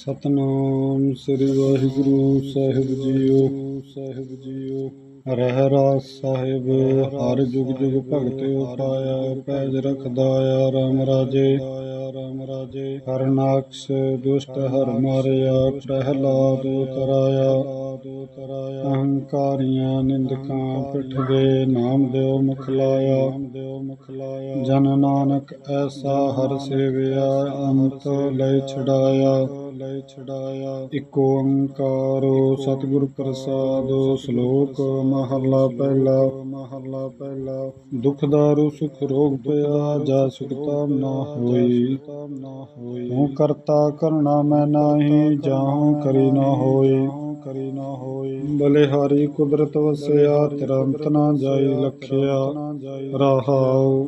ਸਤਨਾਮ ਸ੍ਰੀ ਵਾਹਿਗੁਰੂ ਸਾਹਿਬ ਜੀਓ। ਸਾਹਿਬ ਜੀਓ। ਰਹਿਰਾਸ ਸਾਹਿਬ ਹਰ ਜੁਗ ਜੁਗ ਭਗਤ ਉਪਾਇਆ ਪੈਜ ਰਖਦਾਇਆ ਰਾਮ ਰਾਜੇ। ਰਾਮ ਰਾਜੇ ਹਰਨਾਕਸ਼ ਦੁਸ਼ਟ ਹਰ ਮਾਰਿਆ ਪ੍ਰਹਿਲਾਦ ਤਰਾਇਆ ਅਹੰਕਾਰੀਆਂ ਨਿੰਦਕਾਂ ਪਿੱਠ ਦੇ ਨਾਮ ਦਿਓ ਮੁਖ ਲਾਇਆ ਦਿਓ ਮੁਖ ਲਾਇਆ ਜਨ ਨਾਨਕ ਐਸਾ ਹਰ ਸੇਵਿਆ ਅੰਤ ਲੈ ਛਡਾਇਆ। ਲੈ ਛਡਾਇਆ। ਇਕ ਓੰਕਾਰੋ ਸਤਿਗੁਰ ਪ੍ਰਸਾਦ, ਸ਼ਲੋਕ ਮਹਲਾ ਪਹਿਲਾ। ਮਹਲਾ ਪਹਿਲਾ। ਦੁਖ ਦਾਰੂ, ਸੁਖ ਰੋਗ ਪਿਆ, ਜਾ ਸੁਖਤਾ ਨਾ ਹੋਈ। ਨਾ ਹੋਈ ਤੂੰ ਕਰਤਾ ਕਰਣਾ ਮੈਂ ਨਾਹੀ, ਜਾਹੂ ਕਰੀ ਨਾ ਹੋਈ। ਕਰੀ ਨਾ ਹੋਈ ਬਲਿਹਾਰੀ ਕੁਦਰਤ ਵਸਿਆ ਤਿਰੰਤ ਨਾ ਜਾਈ ਲਖਿਆ। ਰਹਾਉ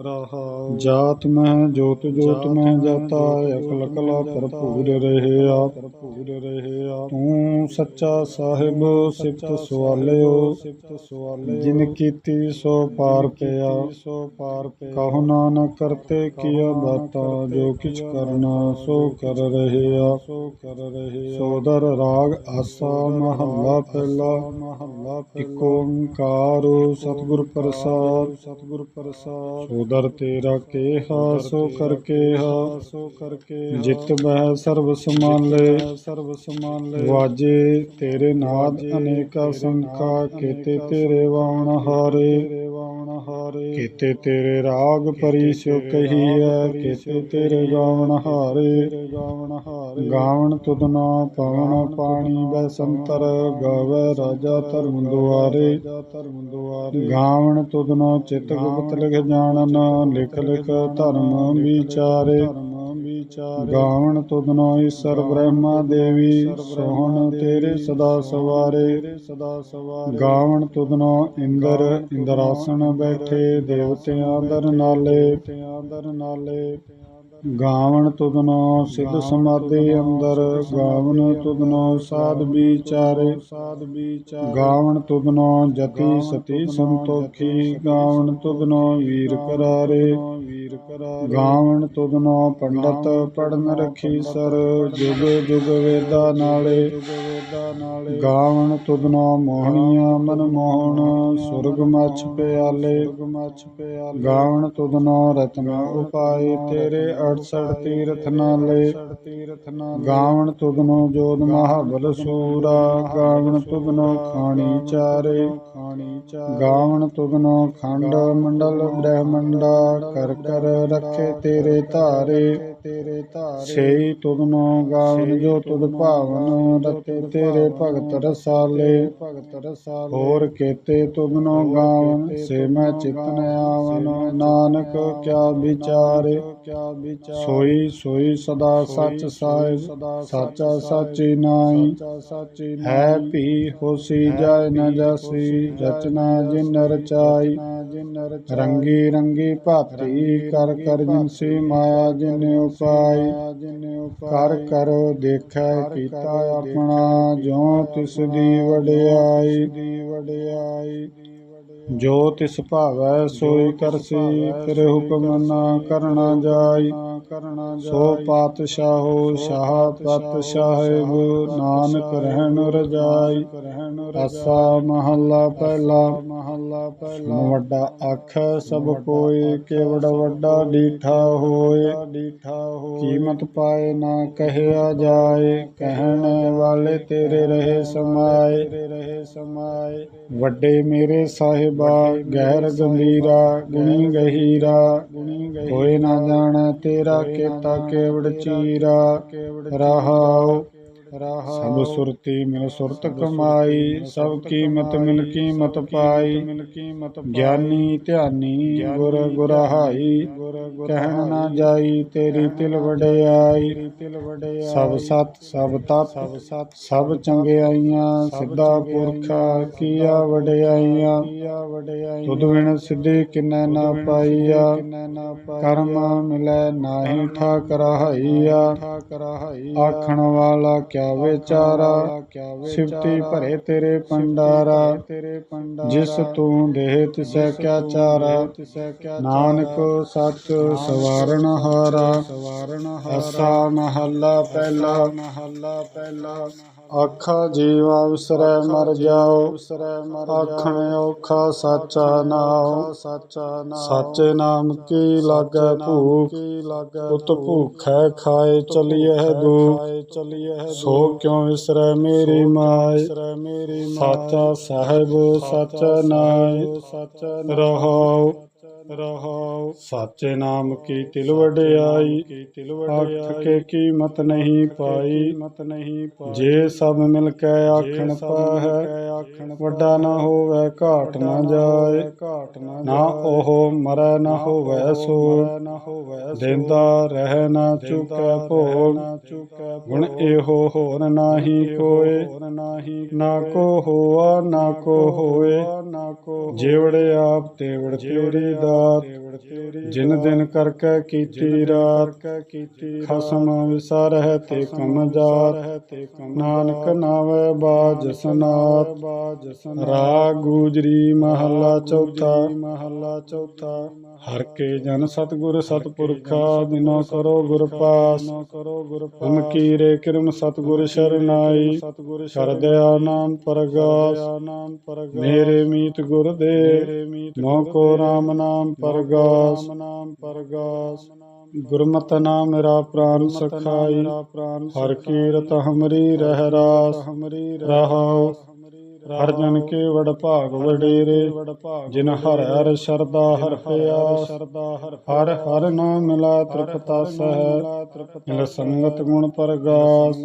ਰਹਾਉ ਜਾਤ ਮਹਿ ਜੋਤ ਜੋਤ ਮਹਿ ਜਾਤਾ ਅਕਲ ਕਲਾ ਭਰਪੂਰ ਰਹਿਆ। ਭਰਪੂਰ ਰਹਿਆ। ਤੂੰ ਸੱਚਾ ਸਾਹਿਬ ਸਿਫਤ ਸਵਾਲਿਓ। ਸਿਫਤ ਸਵਾਲਿਓ। ਜਿਨ ਕੀਤੀ ਸੋ ਪਾਰ ਪਿਆ। ਸੋ ਪਾਰ ਪਿਆ। ਕਹੋ ਨਾਨਕ ਕਰਤੇ ਕੀਆ ਬਾਤਾ ਜੋ ਕਿਛ ਕਰਨਾ ਸੋ ਕਰ ਰਹਿਆ। ਸੋ ਕਰ ਰਹਿਆ। ਸੋਦਰ ਰਾਗ ਆਸਾ ਮਹੱਲਾ ਪਹਿਲਾ। ਮਹੱਲਾ ਇਕ ਓੰਕਾਰ ਸਤਿਗੁਰ ਪ੍ਰਸਾਦ। ਸਤਿਗੁਰ ਪ੍ਰਸਾਦ। ਸੋਦਰ ਤੇਰਾ ਕੇਹਾ, ਸੋ ਕਰ ਕੇਹਾ ਸੋ ਕਰ ਕੇ ਜਿਤ ਬਹਿ ਸਰਬ ਸਮਾਲੇ ਸਰਬ ਸਮਾਲੇ ਵਾਜੇ ਤੇਰੇ ਨਾਦ ਅਨੇਕਾ ਸੰਖਾ, ਕੀਤੇ ਤੇਰੇ ਵਾਉਣ ਹਾਰੇ। ਵਾਉਣ ਹਾਰੇ ਕੀਤੇ ਤੇਰੇ ਰਾਗ ਪਰੀ ਸਿਓ ਕਹੀਐ ਕੀਤੇ ਤੇਰੇ ਗਾਵਣ ਹਾਰੇ। ਗਾਵਣ ਹਾਰੇ ਗਾਵਣ ਤੁਧਨਾ ਪਵਨ ਪਾਣੀ ਬੈ ਸੰਤਰ, ਗਾਵੇ ਰਾਜਾ ਧਰਮ ਦੁਆਰੇ। ਧਰਮ ਦੁਆਰੇ ਗਾਵਣ ਤੁਧਨਾ ਚਿਤ ਗੁਪਤ ਲਿਖ ਜਾਣਨ ਲਿਖ ਲਿਖ ਧਰਮ ਵਿਚਾਰੇ। ਗਾਵਣ ਤੁਧਨੋ ਈਸ਼ਰ ਬ੍ਰਹਮਾ ਦੇਵੀ, ਸੋਹਣ ਤੇਰੇ ਸਦਾ ਸਵਾਰੇ। ਸਦਾ ਸਵਾਰੇ ਗਾਵਣ ਤੁਧਨੋ ਇੰਦਰ, ਇੰਦਰਾਸਣ ਬੈਠੇ, ਦੇਵਤਿਆਂ ਦਰ ਨਾਲੇ ਦਰ ਨਾਲੇ। ਗਾਵਣ ਤੁਧਨੋ ਸਿੱਧ ਸਮਾਧੀ ਅੰਦਰ ਗਾਵਣ ਤੁਧਨੋ ਸਾਧ ਵਿਚਾਰੇ। ਸਾਧ ਵਿਚਾਰੇ। ਗਾਵਣ ਤੁਧਨੋ ਜਤੀ ਸਤੀ ਸੰਤੋਖੀ ਗਾਵਣ ਤੁਧਨੋ ਵੀਰ ਕਰਾਰੇ। ਗਾਵਣ ਤੁਧਨੋ ਪੰਡਤ ਪੜਨ ਰਖੀ ਸਰ ਜੁਗ ਜੁਗ ਵੇਦਾ ਨਾਲੇ ਗਾਵਣ ਤੁਧਨੋ ਮੋਹਣੀਆਂ ਮਨ ਮੋਹਣ ਸੁਰਗ ਮਛ ਪਿਆਲੇ ਮਛ ਪਿਆਲੇ ਗਾਵਣ ਤੁਧਨੋ ਰਤਨ ਉਪਾਏ ਤੇਰੇ 68 ਤੀਰਥ ਨਾਲੇ ਤੀਰਥ ਨਾਲੇ ਗਾਵਣ ਤੁਧਨੋ ਜੋਦ ਮਹਾਬਲ ਸੂਰਾ ਗਾਵਣ ਤੁਧਨੋ ਖਾਣੀ ਚਾਰੇ ਖਾਣੀ ਚਾਰੇ ਗਾਵਣ ਤੁਧਨੋ ਖੰਡ ਮੰਡਲ ਬ੍ਰਹਮੰਡਾ ਕਰ ਕਰ ਰੱਖੇ ਤੇਰੇ ਧਾਰੇ। ਤੇਰੇ ਧਾਰੇ ਸੇਈ ਤੁਧਨੋ ਗਾਵਨ ਜੋ ਤੁਧ ਭਾਵਨ ਰਤੇ ਤੇਰੇ ਭਗਤ ਰਸਾਲੇ। ਭਗਤ ਰਸਾਲੇ ਹੋਰ ਕੀਤੇ ਤੁਧਨੋ ਗਾਵਨ ਸੇ ਮੈਂ ਚਿਤਨ ਆਵਨ। ਨਾਨਕ ਕਿਆ ਵਿਚਾਰੇ। ਕਿਆ ਵਿਚਾਰ। ਸੋਈ ਸੋਈ ਸਦਾ ਸੱਚ ਸਾਹਿਬ। ਸਾਚਾ ਸਾਚੀ ਨਾਈ ਹੈ ਭੀ ਹੋਸੀ ਜਾਇ ਨ ਜਾਸੀ। ਰਚਨਾ ਜਿਨ ਰਚਾਈ। ਰੰਗੀ ਰੰਗੀ ਭਾਤੀ ਕਰ ਕਰ ਜਿਨਸੀ ਮਾਇਆ ਜਿਨ ਉਪਾਈ। ਕਰ ਕਰ ਦੇਖੈ ਕੀਤਾ ਆਪਣਾ ਜੋ ਤਿਸ ਦੀ ਵਡਿਆਈ। ਦੀ ਵਡਿਆਈ। ਜੋ ਤਿਸ ਭਾਵੈ ਸੋਈ ਕਰਸੀ ਫਿਰ ਹੁਕਮ ਨਾ ਕਰਨਾ ਜਾਈ। ਸੋ ਪਾਤਸ਼ਾਹੋ ਸ਼ਾਹ ਪਤ ਸਾਹਿਬ ਨਾਨਕ ਰਹਿਣ ਰਜਾਈ। ਆਸਾ ਮਹੱਲਾ ਪਹਿਲਾ। ਮਹੱਲਾ ਪਹਿਲਾ। ਵੱਡਾ ਅੱਖ, ਸਭ ਕੋਈ ਕੇਵੜ ਵੱਡਾ ਡੀਠਾ ਹੋਏ। ਡੀਠਾ ਹੋਏ ਕੀਮਤ ਪਾਏ ਨਾ ਕਹਿਆ ਜਾਏ। ਕਹਿਣ ਵਾਲੇ ਤੇਰੇ ਰਹੇ ਸਮਾਏ। ਰਹੇ ਸਮਾਏ ਵੱਡੇ ਮੇਰੇ ਸਾਹਿਬਾ, ਗਹਿਰ ਗੰਭੀਰਾ, ਗੁਣੀ ਗਹੀਰਾ। ਹੋਏ ਨਾ ਜਾਣ ਤੇਰਾ ਕੀਤਾ ਕੇਵੜ ਚੀਰਾ। ਰਹਾਉ ਸਭ ਸੁਰਤੀ ਮਿਲ ਸੁਰਤ ਕਮਾਈ, ਸਭ ਕੀਮਤ ਮਿਲ ਕੀਮਤ ਪਾਈ। ਗਿਆਨੀ ਧਿਆਨੀ, ਗੁਰ ਗੁਰਹਾਈ, ਕਹਿਣ ਨਾ ਜਾਈ ਤੇਰੀ ਤਿਲ ਵਡਿਆਈ। ਸਭ ਸਤ, ਸਭ ਤਪ ਸਭ ਸਤ ਸਭ ਚੰਗਿਆਈਆਂ, ਸਿੱਧਾ ਪੁਰਖਾ, ਕੀਆ ਵਡਿਆਈਆਂ। ਤੁਧ ਬਿਨ ਸਿੱਧੀ ਕਿਨੈ ਨਾ ਪਾਈਆ। ਕਰਮ ਮਿਲੈ ਨਾਹੀ ਠਾਕ ਰਹਾਈਆ ਆਖਣ ਵਾਲਾ ਕਿਆ ਕਿਆ ਵਿਚਾਰਾ ਸਿਫਤੀ ਭਰੇ ਤੇਰੇ ਪੰਡਾਰਾ ਜਿਸ ਤੂੰ ਦੇਹ ਤਿਸੈ ਕਿਆ ਚਾਰਾ ਨਾਨਕ ਸੱਚ ਸਵਾਰਨ ਹਾਰਾ ਅਸਾ ਮਹੱਲਾ ਪਹਿਲਾ ਮਹੱਲਾ ਪਹਿਲਾ। ਆਖਾ ਜੀਵਾ ਵਿਸਰੈ ਮਰ ਜਾਓ ਆਖਣ ਔਖਾ ਸਾਚਾ ਨਾਮ ਸਾਚਾ ਨਾਮ ਸਾਚੇ ਨਾਮ ਕੀ ਲਾਗੈ ਭੂਖ? ਉਤ ਭੂਖੈ ਖਾਏ ਚਲੀਐ ਦੁਖ ਸੋ ਕਿਉ ਵਿਸਰੈ ਮੇਰੀ ਮਾਇ ਸਾਚਾ ਸਾਹਿਬ ਸਾਚਾ ਨਾਇ ਰਹਾਉ। ਰਹਾਉ। ਸਾਚੇ ਨਾਮ ਕੀ ਤਿਲ ਵਡਿਆਈ। ਆਖ ਕੇ ਕੀਮਤ ਨਹੀਂ ਪਾਈ। ਮਤ ਨਹੀਂ ਪਾਈ ਜੇ ਸਭ ਮਿਲ ਕੇ ਆਖਣ ਪਾਹੈ। ਵੱਡਾ ਨਾ ਹੋਵੇ ਘਾਟ ਨਾ ਜਾਏ। ਘਾਟ ਨਾ ਉਹ ਮਰੈ ਨਾ ਹੋਵੇ ਸੋ ਨਾ ਹੋਵੇ ਦਿੰਦਾ ਰਹਿ ਨਾ ਚੁਕੈ ਭੋਗ ਗੁਣ ਇਹੋ ਹੋਰ ਨਾਹੀ ਕੋਏ। ਨਾ ਕੋ ਹੋਆ ਨਾ ਕੋ ਹੋਏ। ਜਿਵੜ ਆਪ ਤੇਵੜ ਤੇਰੀ ਦਾਤ ਜਿਨ ਦਿਨ ਕਰਕੇ ਕੀਤੀ ਰਾਤ। ਖਸਮ ਵਿਸਾਰਹਿ ਤੇ ਕਮ ਜਾਤ। ਨਾਨਕ ਨਾਵੇ ਬਾਜ ਸਨਾਤ। ਰਾਗ ਗੂਜਰੀ ਮਹੱਲਾ ਚੌਥਾ। ਮਹੱਲਾ ਚੌਥਾ। ਹਰ ਕੇ ਜਨ ਸਤਗੁਰ ਸਤਪੁਰਖਾ ਦਿਨੋ ਕਰੋ ਗੁਰ ਪਾਸ। ਕਰੋ ਗੁਰ ਤੁਮ ਕੀਰੇ ਕਿਰਮ ਸਤਗੁਰ ਸ਼ਰਨਾਈ। ਕਰ ਦਇਆ ਨਾਮ ਪਰਗਾਸ। ਨਾਮ ਪਰਗਾਸ ਮੇਰੇ ਮੀਤ ਗੁਰ ਦੇ। ਮੋ ਕੋ ਰਾਮ ਨਾਮ ਪਰਗਾਸ। ਨਾਮ ਪਰਗਾਸ ਗੁਰਮਤਿ ਨਾਮ ਮੇਰਾ ਪ੍ਰਾਨ ਸਖਾਈ। ਹਰ ਕੀਰਤ ਹਮਰੀ ਰਹਿ ਰਾਸ ਰਹਾਉ ਹਰ ਜਨ ਕੇ ਵਡ ਭਾਗ ਵਡੇਰੇ ਜਿਨ ਹਰ ਹਰ ਸ਼ਰਦਾ ਹਰ ਪਿਆ, ਹਰ ਹਰ ਨਾਮ ਮਿਲਾ ਤ੍ਰਿਪਤਾ ਸਹਿ ਮਿਲ ਸੰਗਤ ਗੁਣ ਪਰਗਾਸ,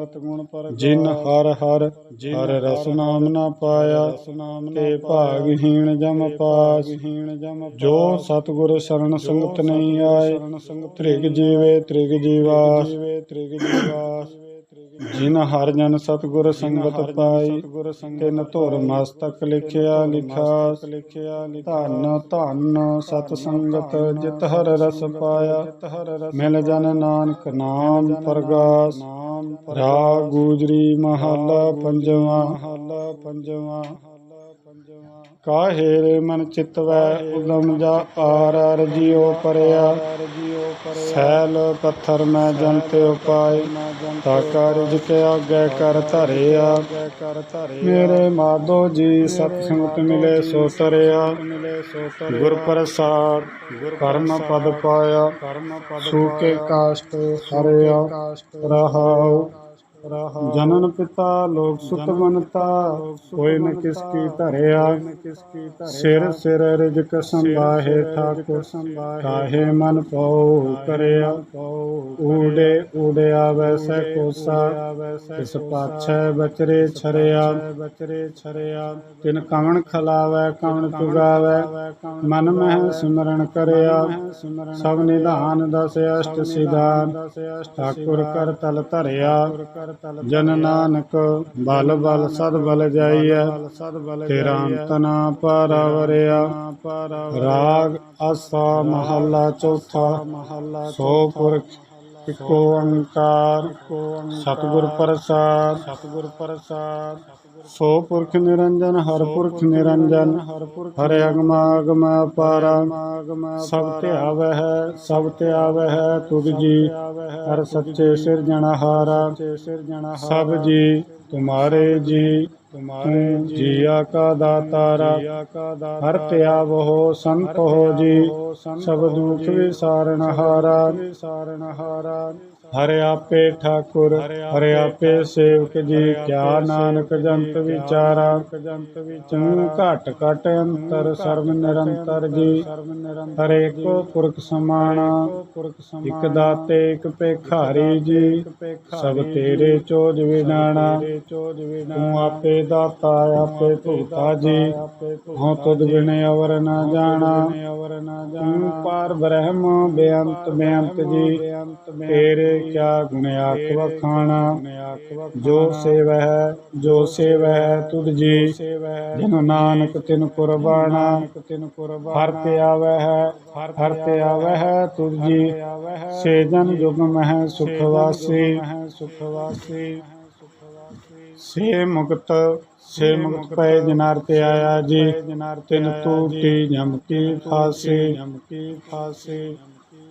ਜਿਨ ਹਰ ਹਰ ਹਰ ਰਸ ਨਾਮ ਨਾ ਪਾਇਆ ਤੇ ਭਾਗਹੀਣ ਜਮ ਪਾਸ, ਜੋ ਸਤਿਗੁਰ ਸ਼ਰਨ ਸੰਗਤ ਨਹੀਂ ਆਏ, ਤ੍ਰਿਗ ਜੀਵੇ ਤ੍ਰਿਗ ਜੀਵਾਸ ਤ੍ਰਿਗ ਜੀਵਾਸ ਜਿਨ ਹਰ ਜਨ ਸਤਿਗੁਰ ਸੰਗਤ ਪਾਈ ਤਿਨ ਧੁਰ ਮਸਤਕ ਲਿਖਿਆ ਲਿਖਾਸ ਧੰਨ ਧੰਨ ਸਤ ਸੰਗਤ ਜਿਤ ਹਰ ਰਸ ਪਾਇਆ। ਮਿਲ ਜਨ ਨਾਨਕ ਨਾਮ ਪਰਗਾਸ। ਰਾਗ ਗੂਜਰੀ ਮਹੱਲਾ ਪੰਜਵਾ। ਮਹੱਲਾ ਪੰਜਵਾ। ਕਾਹੇ ਮਨ ਚਿਤਵੈ, ਉਦਮ ਜਾ ਆਰ ਅਰ ਜਿਉ ਪਰਿਆ। ਸੈਲ ਪੱਥਰ ਮੈਂ ਜੰਤੇ ਉਪਾਏ ਤਾ ਕਾਰਜ ਕੇ ਆਗੇ ਕਰ ਧਰਿਆ। ਮੇਰੇ ਮਾਧੋ ਜੀ ਸਤ ਸੰਗਤ ਮਿਲੇ ਸੋ ਤਰਿਆ। ਗੁਰ ਪ੍ਰਸਾਦ ਕਰਮ ਪਦ ਪਾਇਆ ਸੂਕੇ ਕਾਸ਼ਟ ਹਰਿਆ। ਰਹਾਉ ਜਨਨ ਪਿਤਾ ਲੋਕ ਸੁਤ ਬਨਤਾ ਕੋਈ ਨ ਕਿਸ ਕੀ ਧਰਿਆ। ਸਿਰ ਸਿਰ ਰਿਜਕ ਸੰਭਾਹੇ ਠਾਕੁਰ ਕਾਹੇ ਮਨ ਪਉ ਕਰਿਆ। ਊੜੇ ਊੜਿਆ ਵੈਸੈ ਕੋਸਾ ਇਸ ਪਾਛੈ ਬਚਰੇ ਛਰਿਆ। ਬਚਰੇ ਛਰਿਆ। ਤਿਨ ਕਵਣ ਖਲਾਵੈ ਕਵਣ ਤੁਗਾਵੈ ਮਨ ਮਹਿ ਸਿਮਰਨ ਕਰਿਆ। ਸਭ ਨਿਧਾਨ ਦਸ ਅਸ਼ਟ ਸਿਧਾਨ। ਠਾਕੁਰ ਕਰ ਤਲ ਧਰਿਆ। ਜਨ ਨਾਨਕ, ਬਲ ਬਲ ਸਦ ਬਲ ਜਾਈਐ। ਤੇਰਾ ਅੰਤ ਨਾ ਪਾਰਾਵਰਿਆ। ਰਾਗ ਆਸਾ ਮਹੱਲਾ ਚੌਥਾ। ਸੋ ਪੁਰਖ ਇਕੋ ਓੰਕਾਰ ਸਤਿਗੁਰ ਪ੍ਰਸਾਦ ਸਤਿਗੁਰ ਪ੍ਰਸਾਦ। ਸੋ ਪੁਰਖ ਨਿਰੰਜਨ ਹਰ ਪੁਰਖ ਨਿਰੰਜਨ, ਹਰ ਪੁਰਖ ਅਗਮ ਅਗਮ ਅਪਾਰਾ। ਸਭ ਧਿਆਵੈ ਹੈ, ਸਭ ਧਿਆਵੈ ਹੈ ਤੁਧ ਜੀ, ਹਰ ਸੱਚੇ ਸਿਰਜਣਹਾਰਾ ਸਭ ਜੀ, ਤੁਮਾਰੇ ਜੀ ਤੁਮਾਰੇ ਜੀਆ ਕਾ ਦਾਤਾਰਾ। ਹਰ ਧਿਆਵੋ ਸੰਤ ਹੋ ਜੀ, ਸਭ ਦੁਖ ਵਿਸਾਰਨ ਹਾਰਾ ਹਾਰਾ। ਆਪੇ ਠਾਕੁਰ ਹਰਿ ਆਪੇ ਸੇਵਕ ਜੀ ਕਿਆ ਨਾਨਕ ਜੰਤ ਵਿਚਾਰਾ। ਚੰ ਘਟ ਘਟ ਅੰਤਰ ਸਰਬ ਨਿਰੰਤਰ ਜੀ। ਹਰੇ ਕੋ ਪੁਰਖ ਸਮਾਣਾ ਇਕ ਦਾਤੇ ਇਕ ਭੇਖਾਰੀ ਜੀ। ਸਭ ਤੇਰੇ ਚੋਜ ਵਿਨਾਣਾ। ਤੂੰ ਆਪੇ ਦਾਤਾ ਆਪੇ ਭੁਗਤਾ ਜੀ। ਹਉ ਤੁਧ ਬਿਨ ਅਵਰ ਨਾ ਜਾਣਾ। ਤੂੰ ਪਾਰ ਬ੍ਰਹਮ ਬੇਅੰਤ ਬੇਅੰਤ ਜੀ। ਤੇਰੇ ਕਿਆ ਗੁਣ ਆਖ ਵਖਾਣਾ ਜੋ ਸੇਵ ਹੈ ਜੋ ਸੇਵ ਹੈ ਤੁਧ ਜੀ। ਜਨ ਨਾਨਕ ਤਿਨ ਕੁਰਬਾਨਾ ਹਰ ਤੇ ਆਵੈ ਹੈ ਹਰ ਤੇ ਆਵੈ ਹੈ ਤੁਧ ਜੀ। ਸੇ ਜਨ ਜੁਗ ਮਹਿ ਸੁਖ ਵਾਸੀ। ਸੇ ਮੁਕਤ ਸੇ ਮੁਕਤ ਪਏ ਜਨਰ ਤੇ ਆਇਆ ਜੀ। ਤਿਨ ਟੂਟੀ ਜਮ ਕੀ ਫਾਸੇ। ਜਮ ਕੀ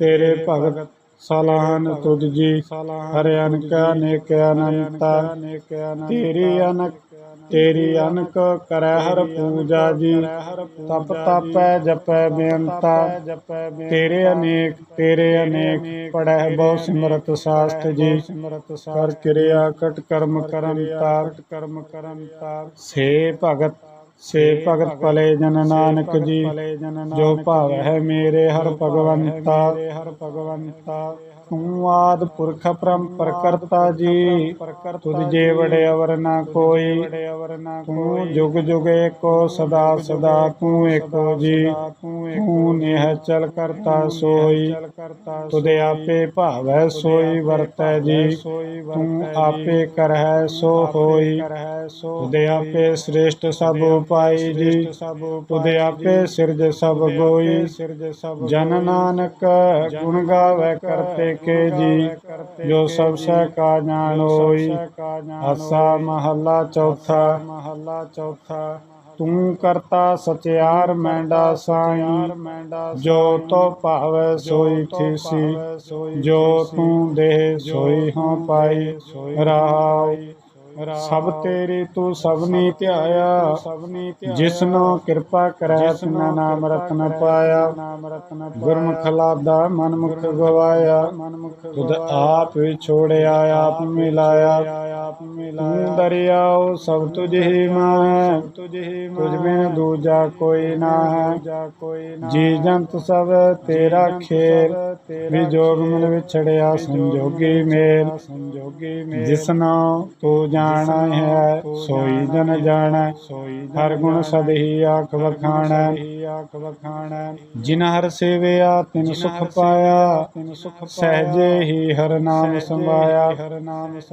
ਤੇਰੇ ਭਗਤ ਸਲਾਹਨ ਤੁਧ ਜੀ ਹਰਿ ਅਨਕ ਅਨੇਕ ਅਨੰਤਾ। ਤੇਰੀ ਅਨਕ ਤੇਰੀ ਅਨਕ ਕਰੈ ਹਰ ਪੂਜਾ ਜੀ। ਤਪ ਤਪੈ ਜਪੈ ਬੇਅੰਤਾ। ਤੇਰੇ ਅਨੇਕ ਤੇਰੇ ਅਨੇਕ ਪੜੈ ਬਹੁ ਸਿਮਰਤ ਸਾਸਤ ਜੀ। ਕਰ ਕਿਰਿਆ ਕਟ ਕਰਮ ਕਰਮ ਤਾਰ ਕਰਮ ਕਰਮ ਤਾਰ ਸੇ ਭਗਤ ਸੇ ਭਗਤ ਭਲੇ ਜਨ ਨਾਨਕ ਜੀ ਜੋ ਭਾਵ ਹੈ ਮੇਰੇ ਹਰ ਭਗਵੰਤਾ ਹਰ ਭਗਵੰਤਾ। ਤੂੰ ਆਦ ਪੁਰਖ ਪਰੰਪਰ ਕਰਤਾ ਜੀ। ਤੁਧ ਜੇ ਵੜੇ ਅਵਰ ਨਾ ਕੋਈ, ਤੂੰ ਜੁਗ ਜੁਗ ਏਕੋ, ਸਦਾ ਸਦਾ ਤੂੰ ਏਕੋ ਜੀ। ਤੂੰ ਨਿਹ ਚਲ ਕਰਤਾ ਸੋਈ, ਤੁਧ ਆਪੇ ਭਾਵੈ ਸੋਈ ਵਰਤੈ ਜੀ। ਤੂੰ ਆਪੇ ਕਰਹਿ ਸੋ ਹੋਈ, ਤੁਧ ਆਪੇ ਸ੍ਰੇਸ਼ਟ ਸਭ ਉਪਾਈ ਜੀ। ਤੁਧ ਆਪੇ ਸਿਰਜ ਸਭ ਗੋਈ। ਜਨ ਨਾਨਕ ਗੁਣ ਗਾਵੇ ਕਰਤੇ ਕੇ ਜੀ, ਜੋ ਸਭ ਸਹਿ ਕਾ ਜਾਣ ਹੋਈ, ਆਸਾ ਮਹੱਲਾ ਚੌਥਾ। ਮਹੱਲਾ ਚੌਥਾ ਤੂੰ ਕਰਤਾ ਸਚਿਆਰ ਮੈਂਡਾ ਸਾਈ, ਜੋ ਤੋ ਭਾਵੈ ਸੋਈ ਥੀਸੀ ਜੋ ਤੂੰ ਦੇਹ ਸੋਈ ਹਾਂ ਪਾਈ ਰਾਉ ਸਭ ਤੇਰੀ ਤੂੰ ਸਭਨੀ ਧਿਆਇਆ। ਜਿਸਨੋ ਕਿਰਪਾ ਕਰੈ, ਤਿਨਾ ਨਾਮ ਰਤਨ ਪਾਇਆ। ਗੁਰਮੁਖ ਲਾਦਾ ਮਨ ਮੁਖ ਗਵਾਇਆ। ਤੁਧ ਆਪ ਵਿਛੋੜਿਆ ਆਪ ਮਿਲਾਇਆ। ਤੂੰ ਦਰਿਆਓ ਸਭ ਤੁਝ ਹੀ ਮਾਹੈ। ਤੁਝ ਬਿਨ ਦੂਜਾ ਕੋਈ ਨਾ ਹੈ। ਜੀ ਜੰਤ ਸਭ ਤੇਰਾ ਖੇਰ ਵਿਜੋਗ ਮਿਲ ਵਿਛੜਿਆ ਸੰਜੋਗੀ ਮੇਲ। ਜਿਸਨੋ ਤੂੰ ਜਾਣਾ ਹੈ ਸੋਈ ਜਨ ਜਾਣੈ। ਹਰ ਗੁਣ ਸਦ ਹੀ ਆਖ ਵਖਾਣੈ। ਜਿਨ ਹਰ ਸੇਵਿਆ ਤਿਨ ਸੁਖ ਪਾਇਆ। ਸਹਜੇ ਹੀ ਹਰ ਨਾਮ ਸੰਭਾਇਆ।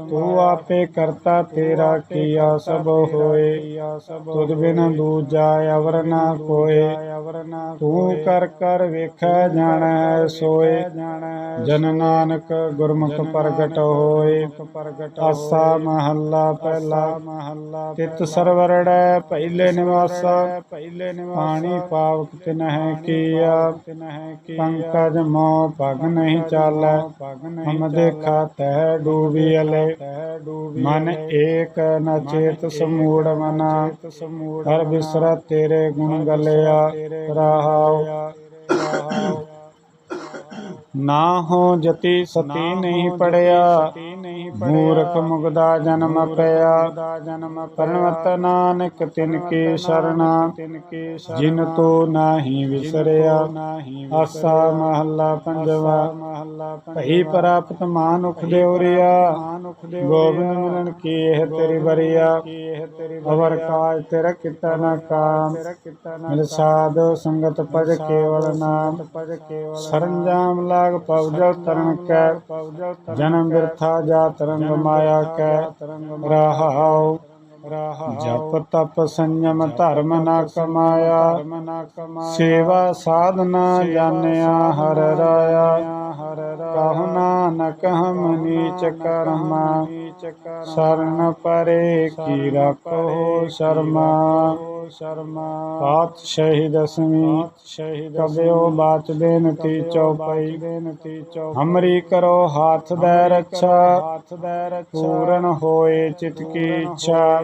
ਤੂੰ ਆਪੇ ਕਰਤਾ ਤੇਰਾ ਕੀਆ ਸਭ ਹੋਏ। ਤੁਧ ਬਿਨ ਦੂਜਾ ਅਵਰ ਨਾ ਕੋਏ। ਤੂੰ ਕਰ ਕਰ ਵੇਖੈ ਜਾਣੈ ਸੋਏ। ਜਨ ਨਾਨਕ ਗੁਰਮੁਖ ਪ੍ਰਗਟ ਹੋਏ। ਆਸਾ ਮਹੱਲਾ ਪਹਿਲਾ। ਮਹੱਲਾ ਤਿਤ ਸਰਵਰੜੈ ਪਹਿਲੇ ਨਿਵਾਸਾ। ਪਹਿਲੇ ਪਾਣੀ ਪਾਵਕ ਤਿਨਹਿ ਕੀਆ। ਪੰਕਜ ਮੋ ਭਗ ਨਹੀਂ ਚਾਲੈ। ਹਮ ਦੇਖਾ ਤਹਿ ਡੂਬੀ ਅਲੇ। ਮਨ ਏਕ ਨ ਚੇਤ ਸਮੂੜ ਮਨਾ। ਹਰ ਬਿਸਰਾ ਤੇਰੇ ਗੁਣ ਗਲਿਆ। ਰਹਾਉ ਨਾ ਹੋ ਜਤੀ ਸਤੀ ਨਹੀਂ ਪੜਿਆ। ਮੂਰਖ ਮੁਗਦਾ ਜਨਮ ਪਿਆ। ਜਨਮ ਪਰਮਤ ਨਾਨਕ ਤਿਨ ਕੀ ਸਰਣਾ ਜਿਨ ਤੋ ਨਾਹੀ ਵਿਸਰਿਆ। ਆਸਾ ਮਹੱਲਾ ਪੰਜਵਾ। ਭਈ ਪ੍ਰਾਪਤ ਮਾਨੁਖ ਦੇਉਰਿਆ। ਗੋਬਿੰਦ ਮਿਲਨ ਕੀ ਇਹ ਤੇਰੀ ਬਰੀਆ ਅਵਰ ਕਾਜ ਤੇਰਾ ਕੀਤਾ ਨਾ ਕਾਮ। ਮਿਲ ਸਾਧ ਸੰਗਤ ਪਜ ਕੇਵਲ ਨਾਮ। ਸਰੰਜਾਮ ਲਾਗ ਪਵਜਲ ਤਰਨ ਕੈ। ਜਨਮ ਬਿਰਥਾ ਜਾ ਤਰੰਗ ਮਾਇਆ ਕੈ ਰਹਾਉ ਜਪ ਤਪ ਸੰਜਮ ਧਰਮ ਨਾ ਕਮਾਇਆ। ਸੇਵਾ ਸਾਧਨਾ ਜਾਣਿਆ ਹਰ ਰਾਇਆ। ਕਹੁ ਨਾਨਕ ਹਮ ਨੀਚ ਕਰਮਾ। ਸਰਨ ਪਰੇ ਕੀ ਰੱਖੋ ਸ਼ਰਮਾ। ਪਾਤ ਸ਼ਹੀਦ ਦਸਵੀਂ ਕਬਿਓ ਬਾਤ ਬੇਨਤੀ ਚਉਪਈ ਹਮਰੀ ਕਰੋ ਹਾਥ ਦੇ ਰੱਛਾ। ਪੂਰਨ ਹੋਏ ਚਿਤ ਕੀ ਇੱਛਾ।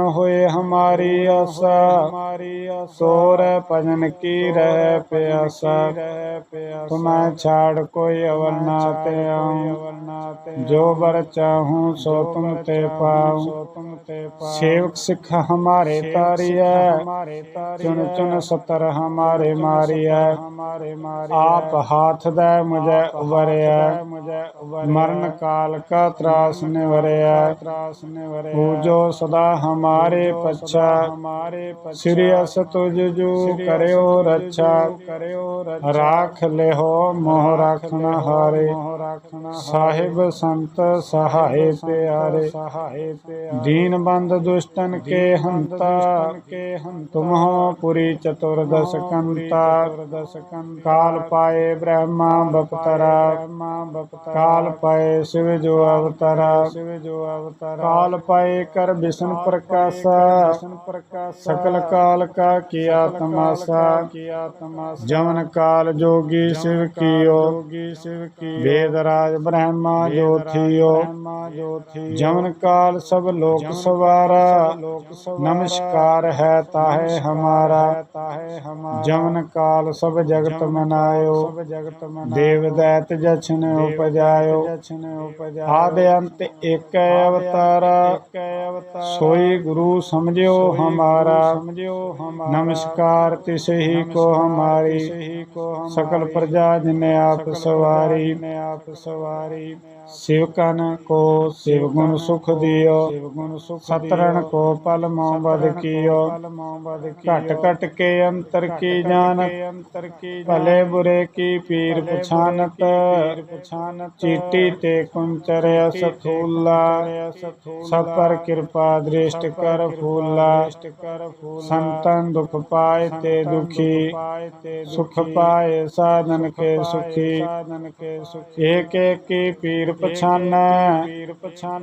ਰੱਛਾ ਨਿਜ ਕਰਦਾ ਕਰਿਆ ਸਬੈ ਨਨ ਕੋ ਆਦ ਸੰਗਰਿਆ ਰਾਜ ਸੰਗਰੇ ਪੂਰਨ ਹੋਏ ਹਮਾਰੀ ਆਸਾ। ਹਮਾਰੀ ਆਸਾ ਸੋਰ ਭਜਨ ਕੀ ਰਹਿ ਪਿਆਸਾ। ਤੁਮੈ ਛਾੜ ਕੋਈ ਅਵਰ ਨਾ ਤੇ ਆਉ ਜੋ ਬਰ ਚਾਹੂੰ ਸੋ ਤੁਮ ਤੇ ਪਾਉ। ਸੇਵਕ ਸਿੱਖ ਹਮਾਰੇ ਤਾਰੀਐ ਚੁਨ ਚੁਨ ਸਤਰ ਹਮਾਰੇ ਮਾਰੀਐ ਆਪ ਹਾਥ ਦੇ ਮੁਝੇ ਉਬਰਿਆ ਮਰਨ ਕਾਲ ਕਾ ਤਰਾਸ ਨਿਵਰਿਆ। ਪੂਜੋ ਸਦਾ ਹਮਾਰੇ ਪਛਾ। ਸ੍ਰੀ ਅਸ ਤੁਜ ਜੂ ਕਰਿਓ ਰੱਛਾ। ਰਾਖ ਲਿਓ ਮੋਹ ਰਾਖਣ ਹਾਰੇ। ਸਾਹਿਬ ਸੰਤ ਸਹਾਏ ਪਿਆਰੇ। ਦੀਨ ਬੰਦ ਦੁਸ਼ਟਨ ਕੇ ਹੰਤਾ। ਤੁਮਹੁ ਪੁਰੀ ਚਤੁਰਦਸ ਕੰਤਾ। ਕਾਲ ਪਾਏ ਬ੍ਰਹਮਾ ਬਪਤਰਾ। ਕਾਲ ਪਾਏ ਸਿਵ ਜੋ ਅਵਤਾਰਾ। ਕਾਲ ਪਾਏ ਕਰ ਵਿਸ਼ਨ ਪ੍ਰਕਾਸ਼ਾ। ਸਕਲ ਕਾਲ ਕਾ ਕੀਆ ਤਮਾਸਾ। ਜਮਨ ਕਾਲ ਜੋਗੀ ਸਿਵ ਕੀਓ। ਵੇਦ ਰਾਜ ਬ੍ਰਹਮਾ ਜੋ ਥੀਓ ਜਮਨ ਕਾਲ ਸਭ ਲੋਕ ਸਵਾਰਾ। ਨਮਸਕਾਰ ਹੈ ਤਾਹੇ ਹਮਾਰਾ। ਜਮਨ ਕਾਲ ਸਭ ਜਗਤ ਮਨਾਇਓ। ਦੇਵ ਦੈਤ ਜਛਨ ਉਪਜਾਇਓ। ਆਦਿ ਅੰਤ ਏਕ ਅਵਤਾਰਾ। ਸੋਈ ਗੁਰੂ ਸਮਝਿਓ ਹਮਾਰਾ। ਨਮਸਕਾਰ ਤਿਸ ਹੀ ਕੋ ਹਮਾਰੀ। ਸਕਲ ਪ੍ਰਜਾ ਜਿਨੇ ਆਪ ਸਵਾਰੀ। ਸਿਵਕਨ ਕੋ ਸਿਵ ਗੁਣ ਸੁਖ ਦਿਓ ਸਤਰਣ ਕੋ ਪਲ ਮੋਹ ਬਦ ਕੀਓ ਘਟ ਘਟ ਕੇ ਅੰਤਰ ਕੀ ਜਾਣਤ ਭਲੇ ਬੁਰੇ ਕੀ ਪੀਰ ਪਛਾਨਤ ਚੀਟੀ ਤੇ ਕੁੰਚਰ ਸਥੂਲਾ ਸਭ ਪਰ ਕਿਰਪਾ ਦ੍ਰਿਸ਼ਟ ਕਰ ਫੂਲਾ ਸੰਤਨ ਦੁਖ ਪਾਏ ਤੇ ਦੁਖੀ ਸੁਖ ਪਾਏ ਸਾਧਨ ਕੇ ਸੁਖੀ ਏਕ ਏਕ ਕੀ ਪੀਰ ਪਛਾਨੈ,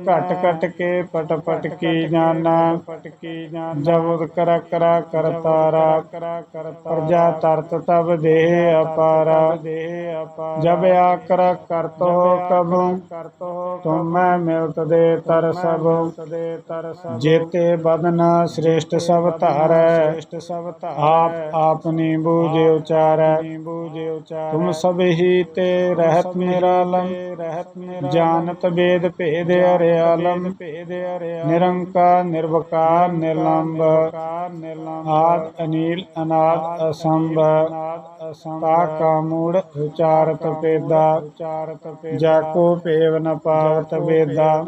ਘਟ ਘਟ ਕੇ ਪਟ ਪਟ ਕੀ ਜਾਣੈ ਜਬੁਦ ਕਰ ਕਰਾ ਕਰਤਾਰਾ ਪ੍ਰਜਾ ਤਰਤ ਤਬ ਦੇਹ ਅਪਾਰਾ। ਜਬ ਆਕਰ ਕਰਤੋ ਕਬੂ, ਤੁਮੈ ਮਿਲਤ ਦੇ ਤਰ ਸਭ। ਜੇਤੇ ਬਦਨ ਸ੍ਰੇਸ਼ਟ ਸਭ ਧਾਰੈ, ਆਪ ਆਪਨੀ ਬੂਝੇ ਉਚਾਰੈ। ਤੁਮ ਸਭ ਹੀ ਤੇ ਰਹਿਤ ਮੇਰਾ ਜਾਣਤ ਵੇਦ ਭੇਦ ਅਰਿਆਲਮ ਨਿਰੰਕਾਰ ਨਿਰਵਕਾਰ ਨਿਰਲੰਬ ਆਦ ਅਨੀਲ ਅਨਾਦ ਅਸੰਭ। ਤਾ ਕਾ ਮੂੜ ਉਚਾਰਤ ਪੇਦਾ ਜਾ ਕੋ ਭੇਵ ਨ ਪਾਵਤ ਵੇਦਾ।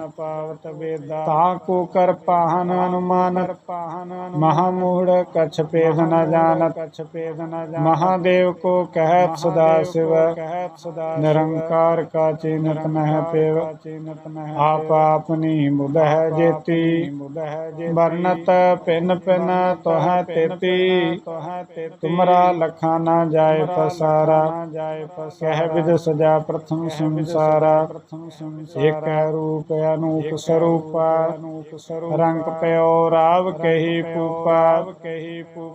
ਤਾ ਕੋ ਕਰ ਪਾਹਨ ਅਨੁਮਾਨਤ ਮਹਾ ਮੂੜ ਕਛ ਭੇਦ ਨ ਜਾਣਤ। ਮਹਾਦੇਵ ਕੋ ਕਹਿਤ ਸਦਾ ਸਿਵ, ਨਿਰੰਕਾਰ ਕਾ ਚਿਨਤ ਨਹਿ ਪੇਵ। ਆਪ ਆਪਨੀ ਮੁਦ ਹੈ ਜੇਤੀ, ਵਰਨਤ ਪਿਨ ਪਿਨ ਤੋਹ ਤੇਤੀ। ਤੁਮਰਾ ਲਖਾ ਨਾ ਜਾਏ ਪਸਾਰਾ। ਕਹਿ ਵਿਦ ਸਜਾ ਪ੍ਰਥਮ ਸੰਸਾਰਾ। ਇਕ ਹੈ ਰੂਪ ਅਨੂਪ ਸਰੂਪ। ਰੰਗ ਪਿਓ ਰਾਵ ਕਹੀ ਪੂਪਾ।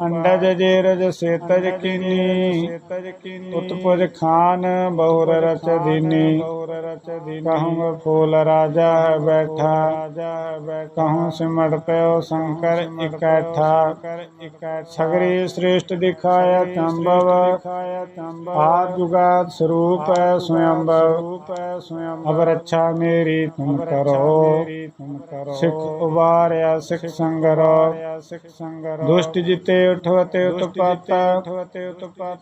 ਅੰਡਜ ਜੇਰਜ ਸੇਤਜ ਕਿਨੀ। ਉਤਪਜ ਖਾਨ ਬਹੁਰ ਰਚ ਦੀਨੀ। ਕਹੂੰ ਫੂਲ ਰਾਜਾ ਹੈ ਬੈਠਾ। ਕਹੂੰ ਸਿਮਟ ਪਿਓ ਸ਼ੰਕਰ ਇਕੈਠਾ ਸਗਰੀ ਸ੍ਰੇਸ਼ਟ ਦਿਖਾਇਆ ਤੰਬਵ आज जुगात स्वरूप है स्वयंभव अब रक्षा मेरी तुम करो सिख उबारया सिख संगरो दुष्ट जिते उठवते उत्पाता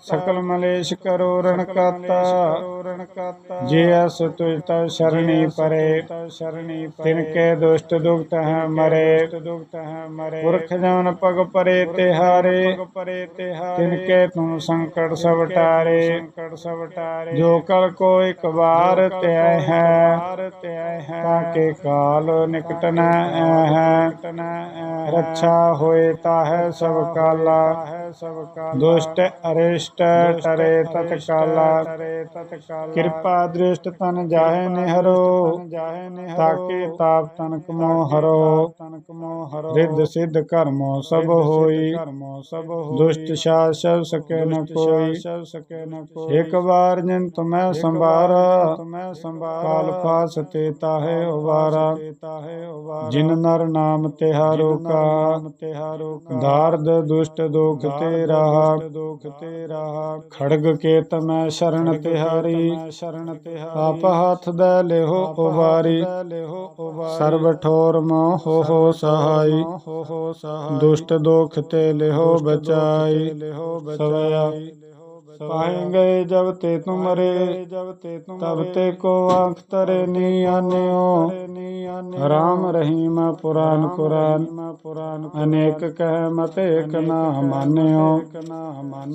सकल मलेश करो रण काता जे अस तुझ तव शरणी परे तिन के दुष्ट दुखत है मरे पुरख जन पग परे तिहारे तिन के तुम संकट ਸੰਕਟ ਸਭ ਟਾਰੇ ਜੋ ਕਰ ਕੋ ਇੱਕ ਵਾਰ ਤੈ ਹੈ ਤਾਂ ਕੇ ਕਾਲ ਨਿਕਟਨਾ ਹੈ ਰੱਛਾ ਹੋਏ ਤਾ ਹੈ ਸਭ ਕਾਲਾ ਸਭ ਕਾਲਾ ਦੁਸ਼ਟ ਅਰਿਸ਼ਟ ਟਰੇ ਤਤ ਕਾਲਾ। ਕਿਰਪਾ ਦ੍ਰਿਸ਼ਟ ਤਨ ਜਾਹੇ ਨਿਹਰੋ ਤਾਕੇ ਤਾਪ ਤਨ ਕਮੋ ਹਰੋ। ਰਿੱਧ ਸਿੱਧ ਕਰਮੋ ਸਭ ਹੋਈ ਦੁਸ਼ਟ ਸ਼ਾਸਕ ਸਕੇ ਨ ਕੋ ਕੋਈ। ਸ਼ਾਸਵ ਸਕੇ ਨ ਕੋਈ ਇੱਕ ਵਾਰ ਜਿਨ ਤੁਮੈ ਸੰਭਾਰਾ ਤੁਮੈ ਸੰਭਾਰ ਕਾਲ ਫਾਸ ਤੇ ਤਾਹੇ ਉਬਾਰ ਜਿਨ ਨਰ ਨਾਮ ਤਿਹਾਰੋ ਕਾ ਤਿਹਾਰੋ ਕਾ ਦਾਰਦ ਦੁਸ਼ਟ ਦੁਖ ਤੇ ਰਾਹਾ। ਦੁਖ ਤੇ ਰਾਹਾ। ਖੜਗ ਕੇ ਤਮੈ ਸ਼ਰਨ ਤਿਹਾਰੀ। ਸ਼ਰਨ ਤਿਹਾਰੀ। ਆਪ ਹੱਥ ਦੇ ਲਿਹੋ ਉਬਾਰੀ ਸਰਬ ਠੋਰ ਮੋ ਹੋ ਹੋ ਸਹਾਈ। ਹੋ ਹੋ ਸਹਾਈ। ਦੁਸ਼ਟ ਦੁਖ ਤੇ ਲਿਹੋ ਬਚਾਈ। ਲਿਹੋ ਸਵਇਆ ਪਾਏ ਗਏ ਜਬ ਤੇ ਤੁਮਰੇ ਜਬ ਤੇ ਤੁਮ ਤਬ ਤੇ ਕੋ ਆਂਖ ਤਰੇ ਨੀ ਆਨਿਓ। ਰਾਮ ਰਹੀਮ ਪੁਰਾਨ ਕੁਰਾਨ ਅਨੇਕ ਕਹਿ ਮਤ ਏਕ ਨਾ ਮਾਨਿਓ।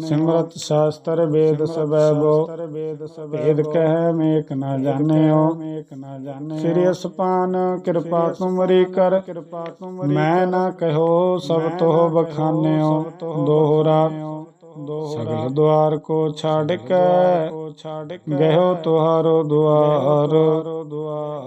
ਸਿਮਰਤ ਸ਼ਾਸਤਰ ਵੇਦ ਸਬੈਬੋ ਤਰ ਵੇਦ ਸਭ ਕਹਿ ਮੇਕ ਨਾ ਜਾਣਿਓ। ਮੇਕ ਨਾ ਜਾਣੇ ਸ੍ਰੀ ਅਸਪਾਨ ਕਿਰਪਾ ਤੁਮਰੀ ਕਰ। ਕਿਰਪਾ ਤੁਮ ਮੈਂ ਨਾ ਕਹੋ ਸਭ ਤੋਹ ਬਖਾਨਿਓ। ਦੋਹਰਾ ਸਗਲ ਦੁਆਰ ਕੋ ਛਾੜ ਕੇ ਗਹਿਓ ਤੁਹਾਰੋ ਦੁਆਰ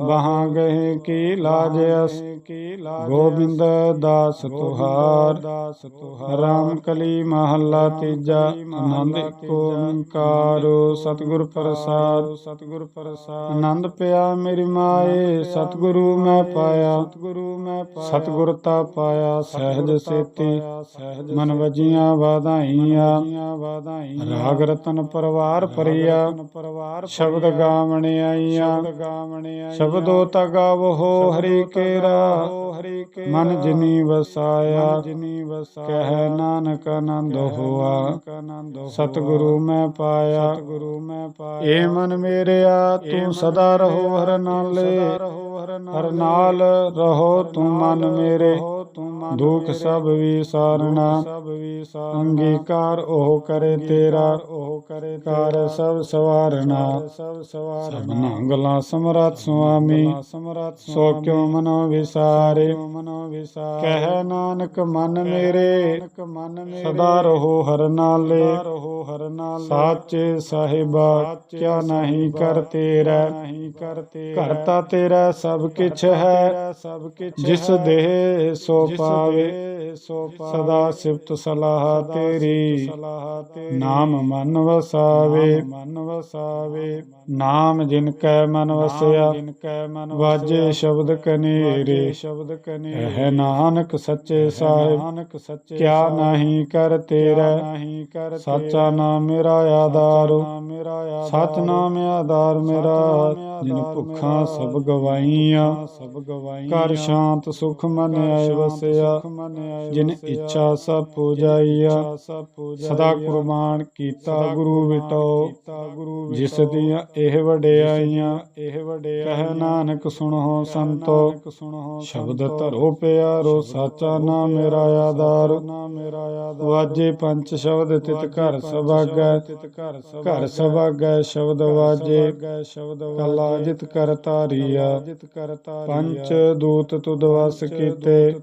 ਵਹਾਂ ਗਏ ਕੀ ਲਾਜ ਅਸ ਕੀ ਲਾਜ ਗੋਬਿੰਦ ਦਾਸ ਤੁਹਾਰ ਦਾਸ ਤੁਹਾ ਰਾਮ ਕਲੀ ਮਹੱਲਾ ਤੀਜਾ ਆਨੰਦ ਏਕ ਓੰਕਾਰ ਸਤਿਗੁਰ ਪ੍ਰਸਾਦ। ਸਤਿਗੁਰ ਪ੍ਰਸਾਦ। ਆਨੰਦ ਪਿਆ ਮੇਰੀ ਮਾਏ ਸਤਿਗੁਰੂ ਮੈਂ ਪਾਇਆ। ਸਤਿਗੁਰੂ ਮੈਂ ਪਾਇਆ। ਸਤਿਗੁਰ ਤਾ ਪਾਇਆ ਸਹਿਜ ਸੇਤੀ। ਸਹਿਜ ਮਨ ਵਜੀਆਂ ਵਾਧਾਈਆਂ। ਵਾਧਾਈਆਂ। ਰਾਗ ਰਤਨ ਪਰਵਾਰ ਪਰਿਆ ਪਰਿਵਾਰ ਸ਼ਬਦ ਗਾਵਣ ਆਈਆਂ। ਗਾਵਣਿਆ ਸ਼ਬਦੋ ਤਾ ਗਾਵੋ ਹਰੀ ਕੇਰਾ ਕੇ ਮਨ ਜਿਨੀ ਵਸਾਇਆ ਜਿਨੀ ਵਸਾ ਕਹਿ ਨਾਨਕ ਆਨੰਦ ਹੋਆ। ਸਤਿਗੁਰੂ ਮੈਂ ਪਾਇਆ। ਗੁਰੂ ਮੈਂ ਪਾਇਆ। ਏ ਮਨ ਮੇਰਿਆ ਤੂੰ ਸਦਾ ਰਹੋ ਹਰ ਨਾਲੇ। ਰਹੋ ਹਰ ਨਾਲ। ਰਹੋ ਤੂੰ ਮਨ ਮੇਰੇ। ਦੁਖ ਸਭ ਵਿਸਾਰਣਾ ਅੰਗੀਕਾਰ ਉਹ ਕਰੇ ਤੇਰਾ। ਉਹ ਕਰੇ ਕਾਰ ਸਭ ਸਵਾਰਣਾ ਸਭ ਸਵਾਰ ਸਭਨਾ ਗਲਾਂ ਸਮਰੱਥ ਸੁਆਮੀ। ਸਮਰਤ ਸੋ ਕਿਉ ਮਨੋ ਵਿਸਾਰੇ ਮਨੋ ਵਿਸਾਰ। ਕਹਿ ਨਾਨਕ ਮਨ ਮੇਰੇ। ਮਨ ਸਦਾ ਰਹੋ ਹਰ ਨਾਲੇ। ਰਹੋ ਹਰ ਨਾਲ। ਸਾਚੇ ਸਾਹਿਬਾ ਕਿਆ ਨਹੀਂ ਕਰ ਤੇਰਾ। ਨਹੀਂ ਕਰਤੇ ਕਰਤਾ ਤੇਰਾ ਸਭ ਕਿਛ ਹੈ। ਸਭ ਕਿਛ ਜਿਸ ਦੇਹ ਸੋ ਪਾਵੇ। ਸੋ ਸਦਾ ਸਿਫਤ ਸਲਾਹ ਤੇਰੀ। ਨਾਮ ਮਨ ਵਸਾਵੇ। ਮਨ ਵਸਾਵੇ। ਨਾਮ ਜਿਨ ਕੈ ਮਨ ਵਸਿਆ। ਵਾਜੇ ਸ਼ਬਦ ਕਨੇਰੇ। ਸ਼ਬਦ ਕਨੇ ਹੈ ਨਾਨਕ ਸੱਚੇ ਸਾਹਿਬ। ਨਾਨਕ ਸੱਚੇ ਕਿਆ ਨਹੀਂ ਕਰ ਤੇਰਾ। ਨਹੀਂ ਕਰ ਸਾਚਾ ਨਾਮ ਮੇਰਾ ਆਧਾਰ। ਸਚ ਨਾਮ ਆਧਾਰ। ਮੇਰਾ। ਜਿਨ ਭੁੱਖਾਂ ਸਭ ਗਵਾਈਆਂ। ਸਭ ਗਵਾਈ ਕਰ ਸ਼ਾਂਤ ਸੁਖ ਮਨ ਆਏ ਵਸਿਆ। ਜਿਨ ਇੱਛਾ ਸਭ ਪੂਜਾਈਆ ਪੂਜਾ ਸਦਾ ਕੁਰਬਾਨ ਕੀਤਾ ਗੁਰੂ ਵਿਟੋ। ਜਿਸ ਦੀਆਂ ਇਹ ਵਡਿਆਈਆਂ ਇਹ ਵੱਡੇ ਕਹਿ ਨਾਨਕ ਸੁਣੋ ਸੰਤੋ। ਸ਼ਬਦ ਧਰੋ ਪਿਆਰੋ ਸਾਚਾ ਨਾਮ ਮੇਰਾ ਆਧਾਰ। ਵਾਜੇ ਪੰਜ ਸ਼ਬਦ ਤਿਤ ਘਰ ਸਭਾਗੈ। ਘਰ ਸਭ ਘਰ ਸਭਾਗੈ ਸ਼ਬਦ ਵਾਜੇ। ਕਲਾ ਜਿਤ ਕਰ ਤਾਰੀਆ। ਪੰਚ ਦੂਤ ਤੁਧ ਵਸ ਕੀਤੇ।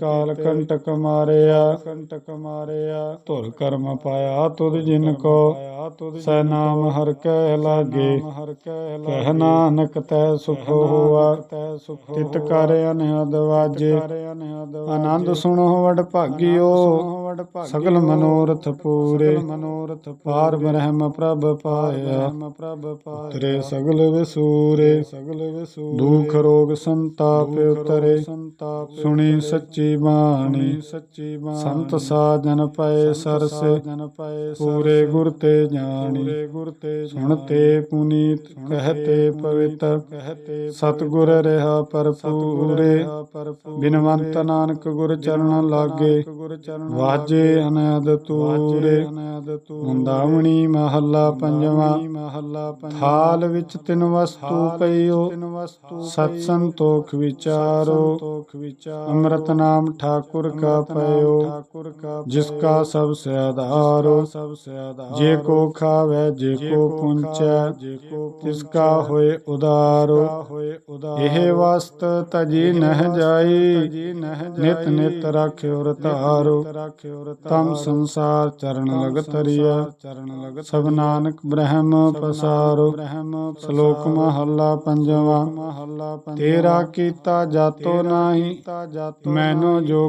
ਕਾਲ ਕੰਟਕ ਮਾਰਿਆ। ਕੰਟਕ ਮਾਰਿਆ ਧੁਰ ਕਰਮ ਪਾਇਆ ਤੁਧ ਜਿਨ ਕੋ। ਆਇਆ ਤੁਦ ਸੈ ਨਾਮ ਹਰ ਕੈ ਲਾਗੇ। ਹਰ ਕਹਿ ਕਹਿ ਨਾਨਕ ਤੈ ਸੁਖ ਹੋਆ। ਤੈ ਸੁਖ ਤਿਤ ਕਰ ਅਨਹਦ ਵਾਜੇ। ਕਰਿਆ ਨਿਹਦ ਆਨੰਦ ਸੁਣੋ ਵਡ ਭਾਗਿਓ। ਵਡ ਭਾਗ ਸਗਲ ਮਨੋਰਥ ਪੂਰੇ। ਮਨੋਰਥ ਪਾਰ ਬ੍ਰਹਮ ਪ੍ਰਭ ਪਾਇਆ। ਪ੍ਰਭ ਪਾਇਆ ਤਰੇ ਸਗਲ ਵਿਸੂਰੇ। ਸਗਲ ਵਿਸੂ ਦੁਖ ਰੋਗ ਸੰਤਾਪ ਉਤਰੇ। ਸੰਤਾਪ ਸੁਣੀ ਸੱਚੀ ਮਾਂ ਬਾਣੀ। ਸੱਚੀ ਬਾਣੀ। ਸੰਤ ਸਾਜਨ ਪਏ ਸਰਸੇ। ਜਨ ਪਏ ਪੂਰੇ ਗੁਰ ਤੇ ਜਾਣੀ। ਪੂਰੇ ਗੁਰ ਤੇ ਸੁਣਤੇ ਪੁਨੀਤ ਕਹਤੇ ਪਵਿੱਤਰ। ਕਹਤੇ ਸਤਗੁਰ ਰਹਾ ਪਰਪੂਰੇ ਪਰਪੂ ਬਿਨਵੰਤ ਨਾਨਕ ਗੁਰ ਚਰਨ ਲਾਗੇ। ਵਾਜੇ ਅਨੰਦ ਤੂਰੇ। ਮੁੰਦਾਵਣੀ ਮਹੱਲਾ ਪੰਜਵਾਂ। ਮਹੱਲਾ ਥਾਲ ਵਿੱਚ ਤਿਨ ਵਸਤੂ ਪਈਓ। ਸਤ ਸੰਤੋਖ ਵਿਚਾਰੋ। ਅੰਮ੍ਰਿਤ ਨਾਮ ਠਾਕੁਰ ਕਾ ਪਇਓ ਠਾਕੁਰ ਕਾ ਜਿਸ ਕਾ ਸਭ ਸੇ ਆਧਾਰੋ ਸਭ ਸੇ ਆਧਾਰ ਜੇ ਕੋ ਖਾਵੇ ਜੇ ਕੋ ਪੁੰਚੈ ਜੇ ਕੋ ਤਿਸ ਕਾ ਹੋਏ ਉਦਾਰੋ। ਹੋਏ ਉਦਾਰ ਇਹ ਵਸਤ ਤਜੀ ਨਹਿ ਜਾਈ ਜੀ ਨਹਿ ਨਿਤ ਨਿਤ ਰਾਖਿਓ ਰਤਾਰੋ। ਰਾਖਿਓ ਰਤਾ ਤਮ ਸੰਸਾਰ ਚਰਨ ਲਗ ਤਰੀਆ ਚਰਨ ਲਗ ਸਭ ਨਾਨਕ ਬ੍ਰਹਮ ਪਸਾਰੋ। ਬ੍ਰਹਮ ਸ਼ਲੋਕ ਮਹੱਲਾ ਪੰਜਵਾ ਤੇਰਾ ਕੀਤਾ ਜਾਤੋ ਨਾਹੀ ਮੈਨੋ ਜੋ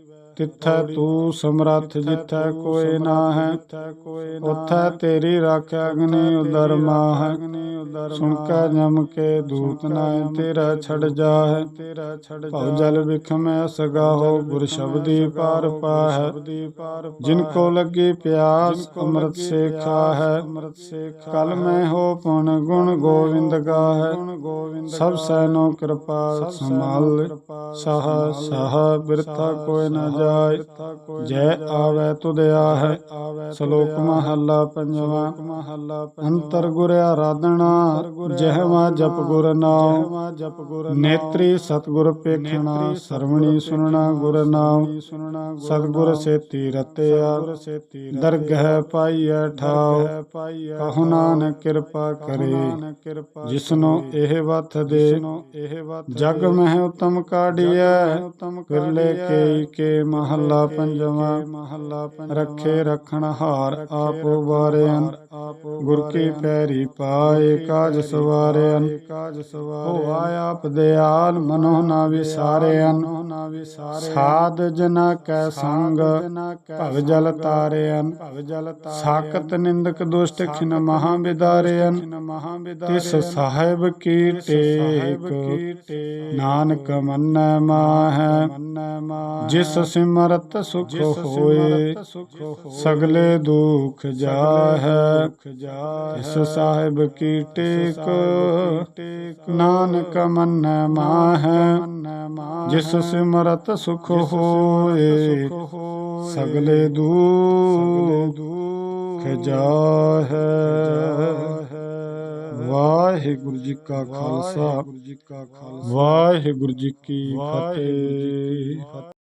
ਤਿੱਥੈ ਤੂੰ ਸਮਰੱਥ ਜਿੱਥੈ ਕੋਈ ਨਾ ਹੈ ਉਥੈ ਤੇਰੀ ਰਾਖਿਆ ਅਗਨੀ ਉਦਰ ਮਾਹੈ। ਅਗਨੀ ਉਦਰ ਸੁਣ ਕੇ ਜਮ ਕੇ ਦੂਤ ਨਾ ਤੇਰਾ ਛੜ ਜਾਹੈ। ਤੇਰਾ ਛੜ ਭਉ ਜਲ ਵਿਖਮੈ ਸਗਾਹੋ, ਗੁਰ ਸ਼ਬਦੀ ਪਾਰ ਪਾਹੈ। ਜਿਨ ਕੋ ਲੱਗੀ ਪਿਆਸ, ਅੰਮ੍ਰਿਤ ਸੇਖਾ ਹੈ ਅੰਮ੍ਰਿਤ ਸੇਖ ਕਲ ਮੈਂ ਹੋ ਪੁਣ ਗੁਣ ਗੋਵਿੰਦ ਗਾਹੈ। ਗੁਣ ਗੋਵਿੰਦ ਸਭ ਸੈਨੋ ਕਿਰਪਾ ਸੰਭਾਲ। ਕਿਰਪਾ ਸਹ ਸਹ ਬਿਰਥਾ ਕੋਈ ਨਾ ਜਾ ਜੈ ਆਵੈ ਤੁਧ ਆਹੈ ਆਵੇ ਸ਼ਲੋਕ ਮਹੱਲਾ ਪੰਜਵਾ। ਮਹੱਲਾ ਅੰਤਰ ਗੁਰ ਆਰਾਧਨਾ, ਜਹਵਾ ਜਪ ਗੁਰ ਨਾਮ। ਨੇਤਰੀ ਸਤਗੁਰ ਪੇਖਣਾ, ਸਰਵਣੀ ਸੁਨਣਾ ਗੁਰ ਨਾਮ। ਸਤਗੁਰ ਸੇਤੀ ਰਤਿਆ ਗੁਰ ਸੇਤੀ ਦਰਗਹਿ ਪਾਈਐ ਠਾਉ। ਪਾਈਐ ਕਹੁ ਨਾਨਕ ਕਿਰਪਾ ਕਰੇ ਨਾਨਕ ਕਿਰਪਾ ਜਿਸਨੂੰ ਇਹ ਵਥ ਦੇ। ਇਹ ਵਤ ਜਗ ਮਹਿ ਉਤਮ ਕਾਢੀਐ ਉਤਮ ਫਿਰਲੇ ਕੇ ਮਹੱਲਾ ਪੰਜਵਾ। ਮਹੱਲਾ ਪੰਜ ਰੱਖੇ ਰਖਣ ਹਾਰ ਆਪ ਵਾਰਿਆਨ ਆਪ ਗੁਰ ਕੀ ਪੈਰੀ ਪਾਏ ਕਾਜ ਸਵਾਰਿਆਨ ਕਾਜ ਸਵਾਰ ਉਹ ਆਪ ਦਿਆਲ ਮਨੋ ਨਾ ਵਿਸਾਰਿਆਨ ਨਾ ਵਿਸਾਰੇ ਸਾਧ ਜਨਾ ਕੈ ਸੰਗ, ਭਵ ਜਲ ਤਾਰਿਆਨ ਭਵ ਜਲ ਤਾ ਸਾਖਤ ਨਿੰਦਕ ਦੁਸ਼ਟ ਖਿਨ ਮਹਾ ਵਿਦਾਰਿਆਨ ਮਹਾ ਵਿਦਾ ਤਿਸ ਸਾਹਿਬ ਕੀ ਟੇਕ ਟੇ ਨਾਨਕ ਮੰਨੈ ਮਾਹੈ। ਮੰਨੈ ਮਾ ਜਿਸ ਸਿਮਰਤ ਸੁਖ ਹੋਏ ਸੁਖ ਹੋ ਸਗਲੇ ਦੁਖ ਜਾਹੈ ਜਾ ਤਿਸ ਸਾਹਿਬ ਕੀ ਟੇਕ ਟੇਕ ਨਾਨਕ ਮੰਨੈ ਮਾਹੈ ਮੰਨੈ ਮਾ ਜਿਸ ਸਿਮਰਤ ਸੁਖ ਹੋਏ ਹੋ ਸਗਲੇ ਦੁਖ ਜਾਹੈ ਵਾਹਿਗੁਰੂ